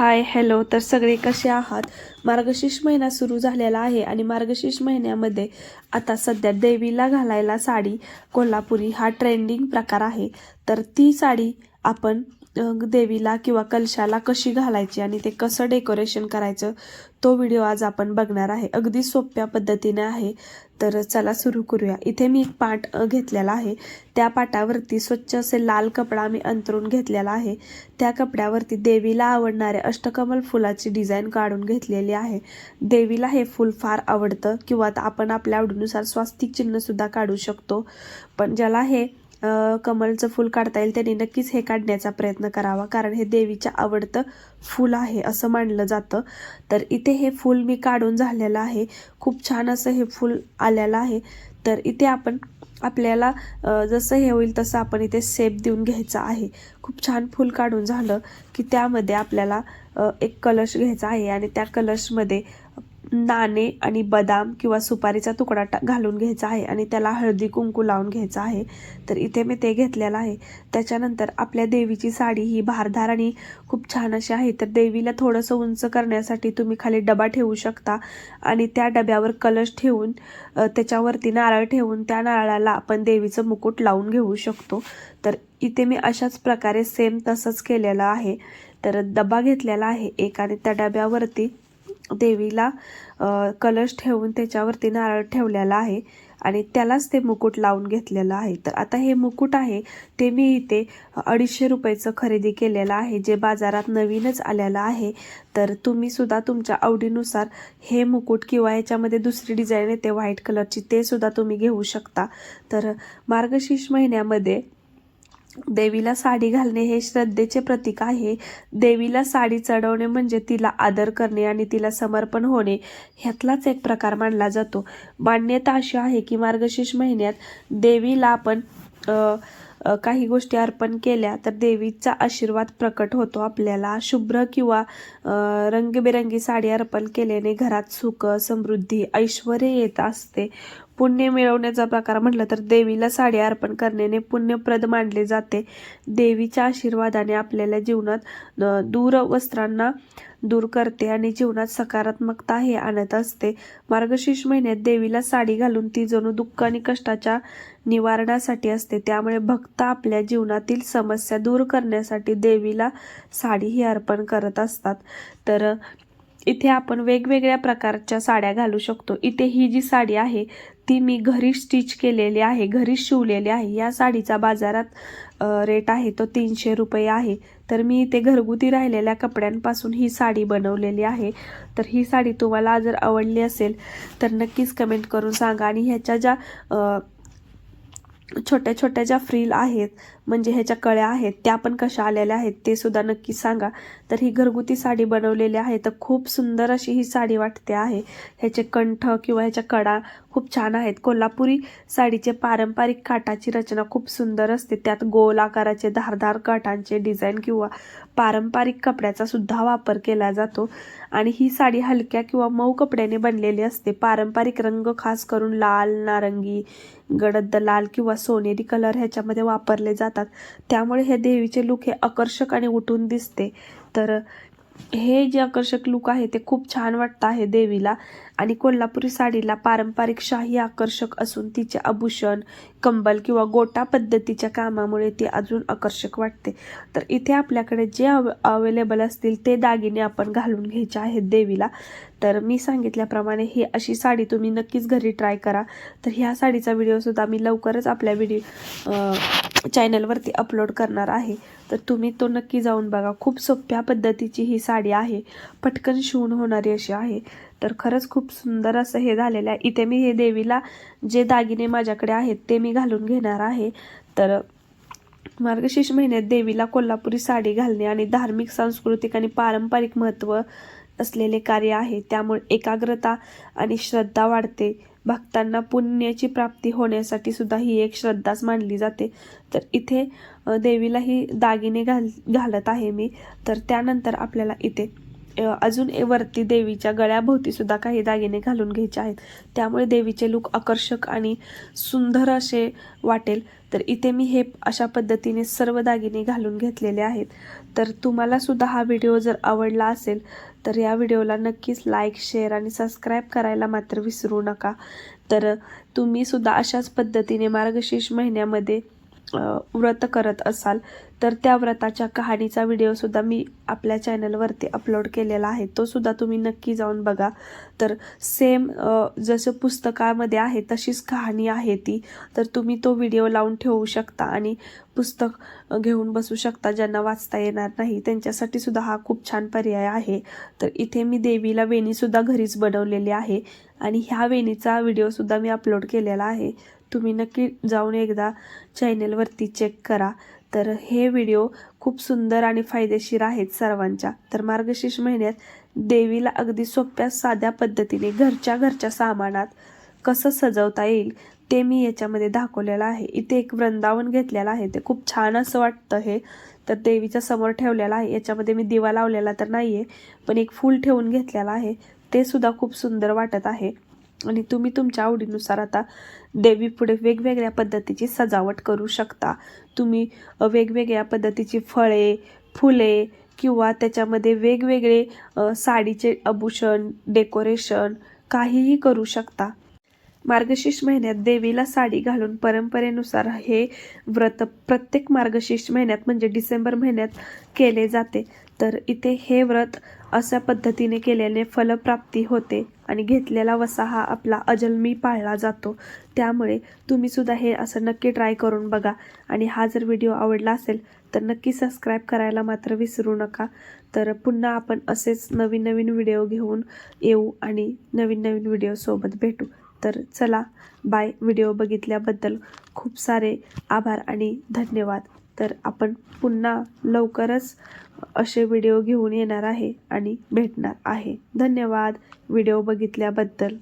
Hi hello तर सगळे कसे आहात? मार्गशीर्ष महिना सुरू झालेला आहे आणि मार्गशीर्ष महिन्यामध्ये आता सध्या देवीला घालायला साडी कोल्हापुरी हा ट्रेंडिंग प्रकार आहे. तर ती साडी आपण देवीला किंवा कलशाला कशी घालायची आणि ते कसं डेकोरेशन करायचं तो व्हिडिओ आज आपण बघणार आहे. अगदी सोप्या पद्धतीने आहे. तर चला सुरू करूया. इथे मी एक पाट घेतलेला आहे. त्या पाटावरती स्वच्छ असे लाल कपडा मी अंतरून घेतलेला आहे. त्या कपड्यावरती देवीला आवडणाऱ्या अष्टकमल फुलाची डिझाईन काढून घेतलेली आहे. देवीला हे फूल फार आवडतं किंवा आपण आपल्या आवडीनुसार स्वास्तिक चिन्हसुद्धा काढू शकतो. पण ज्याला हे कमलचं फूल काढता येईल त्यांनी नक्कीच हे काढण्याचा प्रयत्न करावा. कारण हे देवीच्या आवडतं फूल आहे असं मानलं जातं. तर इथे हे फूल मी काढून झालेलं आहे. खूप छान असं हे फूल आलेलं आहे. तर इथे आपण आपल्याला जसं हे होईल तसं आपण इथे सेप देऊन घ्यायचं आहे. खूप छान फूल काढून झालं की त्यामध्ये आपल्याला एक कलश घ्यायचा आहे आणि त्या कलशमध्ये नाणे आणि बदाम किंवा सुपारीचा तुकडा टा घालून घ्यायचा आहे आणि त्याला हळदी कुंकू लावून घ्यायचा आहे. तर इथे मी ते घेतलेलं आहे. त्याच्यानंतर आपल्या देवीची साडी ही भारधार आणि खूप छान अशी आहे. तर देवीला थोडंसं उंच करण्यासाठी तुम्ही खाली डबा ठेवू शकता आणि त्या डब्यावर कलश ठेवून त्याच्यावरती नारळ ठेवून त्या नारळाला आपण देवीचं मुकुट लावून घेऊ शकतो. तर इथे मी अशाच प्रकारे सेम तसंच केलेलं आहे. तर डबा घेतलेला आहे एक आणि त्या डब्यावरती देवीला कलश ठेवून त्याच्यावरती नारळ ठेवलेला आहे आणि त्यालाच ते मुकुट लावून घेतलेलं आहे. तर आता हे मुकुट आहे ते मी इथे अडीचशे रुपयाचं खरेदी केलेलं आहे जे बाजारात नवीनच आलेलं आहे. तर तुम्ही सुद्धा तुमच्या आवडीनुसार हे मुकुट किंवा याच्यामध्ये दुसरी डिझाईन येते व्हाईट कलरची ते सुद्धा तुम्ही घेऊ शकता. तर मार्गशीर्ष महिन्यामध्ये देवीला साडी घालणे हे श्रद्धेचे प्रतीक आहे. देवीला साडी चढवणे म्हणजे तिला आदर करणे आणि तिला समर्पण होणे ह्यातलाच एक प्रकार मानला जातो. मान्यता अशी आहे की मार्गशीर्ष महिन्यात देवीला आपण काही गोष्टी अर्पण केल्या तर देवीचा आशीर्वाद प्रकट होतो आपल्याला. शुभ्र किंवा रंगीबेरंगी साडी अर्पण केल्याने घरात सुख समृद्धी ऐश्वर येत असते. पुण्य मिळवण्याचा प्रकार म्हटलं तर देवीला साडी अर्पण करण्याने पुण्यप्रद मानले जाते. देवीच्या आशीर्वादाने आपल्याला जीवनात दूर वस्त्रांना दूर करते आणि जीवनात सकारात्मकता हे आणत असते. मार्गशीर्ष महिन्यात देवीला साडी घालून ती जणू दुःख आणि कष्टाच्या निवारणासाठी असते. त्यामुळे भक्त आपल्या जीवनातील समस्या दूर करण्यासाठी देवीला साडी ही अर्पण करत असतात. तर इथे आपण वेगवेगळ्या प्रकारच्या साड्या घालू शकतो. इथे ही जी साडी आहे ती मी घरी स्टिच केलेली आहे घरी शिवलेली आहे. या साडीचा बाजारात रेट आहे तो तीनशे रुपये आहे. तर मी इथे घरगुती राहिलेल्या कपड्यांपासून ही साडी बनवलेली आहे. तर ही साडी तुम्हाला जर आवडली असेल तर नक्कीच कमेंट करून सांगा. आणि ह्याच्या ज्या छोट्या छोट्या ज्या फ्रील आहेत म्हणजे ह्याच्या कळ्या आहेत त्या पण कशा आलेल्या आहेत ते सुद्धा नक्की सांगा. तर ही घरगुती साडी बनवलेली आहे तर खूप सुंदर अशी ही साडी वाटते आहे. ह्याचे कंठ किंवा ह्याच्या कडा खूप छान आहेत. कोल्हापुरी साडीचे पारंपरिक काठाची रचना खूप सुंदर असते. त्यात गोल आकाराचे धारदार काठांचे डिझाईन किंवा पारंपरिक कपड्याचा सुद्धा वापर केला जातो. आणि ही साडी हलक्या किंवा मऊ कपड्याने बनलेली असते. पारंपरिक रंग खास करून लाल नारंगी गडद लाल किंवा सोनेरी कलर ह्याच्यामध्ये वापरले जातात. त्यामुळे हे देवीचे लुक हे आकर्षक आणि उठून दिसते. तर हे जे आकर्षक लुक आहे ते खूप छान वाटतं आहे देवीला. आणि कोल्हापुरी साडीला पारंपरिक शाही आकर्षक असून तिचे आभूषण कंबल किंवा गोटा पद्धतीच्या कामामुळे ती अजून आकर्षक वाटते. तर इथे आपल्याकडे जे अव अवेलेबल असतील ते दागिने आपण घालून घ्यायचे आहेत देवीला. तर मी सांगितल्याप्रमाणे ही अशी साडी तुम्ही नक्कीच घरी ट्राय करा. तर ह्या साडीचा व्हिडिओसुद्धा मी लवकरच आपल्या व्हिडिओ चॅनलवरती अपलोड करणार आहे. तर तुम्ही तो नक्की जाऊन बघा. खूप सोप्या पद्धतीची ही साडी आहे. पटकन शिवून होणारी अशी आहे. तर खरंच खूप सुंदर असं हे झालेलं आहे. इथे मी हे देवीला जे दागिने माझ्याकडे आहेत ते मी घालून घेणार आहे. तर मार्गशीर्ष महिन्यात देवीला कोल्हापुरी साडी घालणे आणि धार्मिक सांस्कृतिक आणि पारंपरिक महत्त्व असलेले कार्य आहे. त्यामुळे एकाग्रता आणि श्रद्धा वाढते. भक्तांना पुण्याची प्राप्ती होण्यासाठी सुद्धा ही एक श्रद्धाच मानली जाते. तर इथे देवीला ही दागिने घाल घालत आहे मी. तर त्यानंतर आपल्याला इथे अजून वरती देवीच्या गळ्याभोवती सुद्धा काही दागिने घालून घ्यायचे आहेत. त्यामुळे देवीचे लुक आकर्षक आणि सुंदर असे वाटेल. तर इथे मी हे अशा पद्धतीने सर्व दागिने घालून घेतलेले आहेत. तर तुम्हालासुद्धा हा व्हिडिओ जर आवडला असेल तर या व्हिडिओला नक्कीच लाईक शेअर आणि सबस्क्राईब करायला मात्र विसरू नका. तर तुम्हीसुद्धा अशाच पद्धतीने मार्गशीर्ष महिन्यामध्ये व्रत करत असाल तर त्या व्रताच्या कहाणीचा व्हिडिओसुद्धा मी आपल्या चॅनलवरती अपलोड केलेला आहे. तो सुद्धा तुम्ही नक्की जाऊन बघा. तर सेम जसं पुस्तकामध्ये आहे तशीच कहाणी आहे ती. तर तुम्ही तो व्हिडिओ लावून ठेवू शकता आणि पुस्तक घेऊन बसू शकता. ज्यांना वाचता येणार नाही त्यांच्यासाठी सुद्धा हा खूप छान पर्याय आहे. तर इथे मी देवीला वेणीसुद्धा घरीच बनवलेली आहे. आणि ह्या वेणीचा व्हिडिओसुद्धा मी अपलोड केलेला आहे. तुम्ही नक्की जाऊन एकदा चॅनेलवरती चेक करा. तर हे व्हिडिओ खूप सुंदर आणि फायदेशीर आहेत सर्वांच्या. तर मार्गशीर्ष महिन्यात देवीला अगदी सोप्या साध्या पद्धतीने घरच्या घरच्या सामानात कसं सजवता येईल ते मी याच्यामध्ये दाखवलेलं आहे. इथे एक वृंदावन घेतलेलं आहे. ते खूप छान असं वाटतं हे. तर देवीच्या समोर ठेवलेलं आहे. याच्यामध्ये मी दिवा लावलेला तर नाही आहे पण एक फूल ठेवून घेतलेलं आहे. ते सुद्धा खूप सुंदर वाटत आहे. आणि तुम्ही तुमच्या आवडीनुसार आता देवीपुढे वेगवेगळ्या पद्धतीची सजावट करू शकता. तुम्ही वेगवेगळ्या पद्धतीची फळे फुले किंवा त्याच्यामध्ये वेगवेगळे साडीचे आभूषण डेकोरेशन काहीही करू शकता. मार्गशीर्ष महिन्यात देवीला साडी घालून परंपरेनुसार हे व्रत प्रत्येक मार्गशीर्ष महिन्यात म्हणजे डिसेंबर महिन्यात केले जाते. तर इथे हे व्रत अशा पद्धतीने केल्याने फलप्राप्ती होते. आणि घेतलेला वसा हा आपला अजन्मी पाळला जातो. त्यामुळे तुम्हीसुद्धा हे असं नक्की ट्राय करून बघा. आणि हा जर व्हिडिओ आवडला असेल तर नक्की सबस्क्राईब करायला मात्र विसरू नका. तर पुन्हा आपण असेच नवीन नवीन व्हिडिओ घेऊन येऊ आणि नवीन नवीन व्हिडिओसोबत भेटू. तर चला बाय व्हिडिओ बघितल्याबद्दल खूप सारे आभार आणि धन्यवाद. तर आपण पुन्हा लवकरच असे व्हिडिओ घेऊन येणार आहे आणि भेटणार आहे. धन्यवाद. व्हिडिओ बघितल्याबद्दल.